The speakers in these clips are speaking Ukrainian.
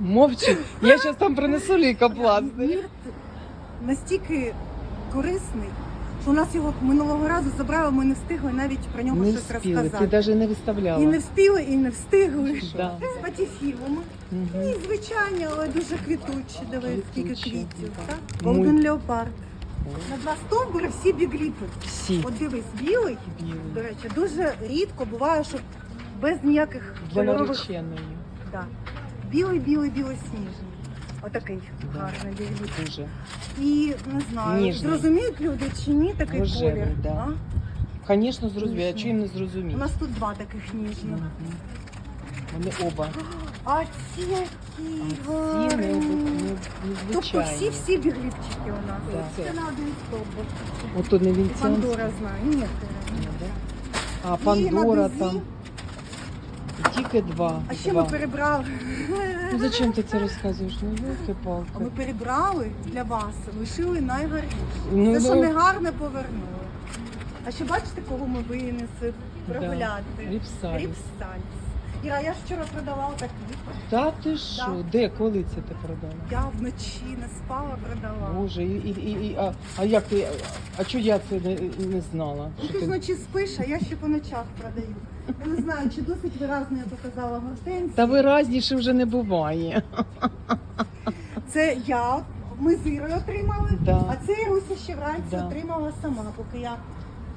Мовчи. Я зараз там принесу лікопластир. Настільки корисний, що у нас його минулого разу забрали, ми не встигли навіть про нього Не щось встигли, ти розказати. навіть не виставляла. І не встигли, і не встигли. Да. З патіфілами. Мгм. І звичайні, але дуже квітучі. Дивись, скільки Квітучі, квітів. так. Так? Голден леопард. На два стовбури всі бігліпи. Всі От дивись, білий, до речі, дуже рідко буває, щоб без ніяких Для кольорових. нареченої. Да. Білий, білий, білий сніжний. Отакий Да. гарний бігліп. Дуже. І не знаю, Ніжний. зрозуміють люди чи ні такий Рожевий, колір. да. А? Звісно, зрозумію. А Ніжний. чого їм не У зрозуміти? нас тут два таких ніжних. Мгм. Вони оба. А ці які Ці гарні. не- Тобто незвичайні. всі всі бігліпчики у нас. Да. Це на один стовбур. Ото не І вінцянські. Пандора знає. Ні, Ні, да? А І Пандора на дузі. там. Тільки два. А ще два. ми перебрали. Ну зачем ти це розказуєш? Ну елки А ми перебрали для вас, лишили найгарніше. Ну, Те, що ну. не гарне, повернули. А ще бачите, кого ми винесли прогуляти? Ріпсаль. Ріпсальс. Іра, я ж вчора продавала такі. Та ти що? Де, коли це ти продала? Я вночі не спала, продавала. Боже, і, і, і, і- а, а як ти, а чого я це не, не знала? Ну, ти ж вночі спиш, а я ще по ночах продаю. Я не знаю, чи досить виразно я показала гортензію. Та виразніше вже не буває. Це я, ми з Ірою отримали, Да. а це Іруся ще вранці Да. отримала сама, поки я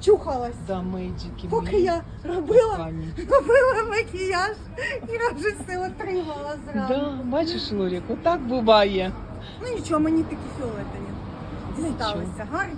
чухалась. Да, мейджики Поки я робила, Пані. робила макіяж, Іра вже все отримала зразу. Да, бачиш, Лорік, отак буває. Ну нічого, мені такі фіолетові дісталися. Гарні.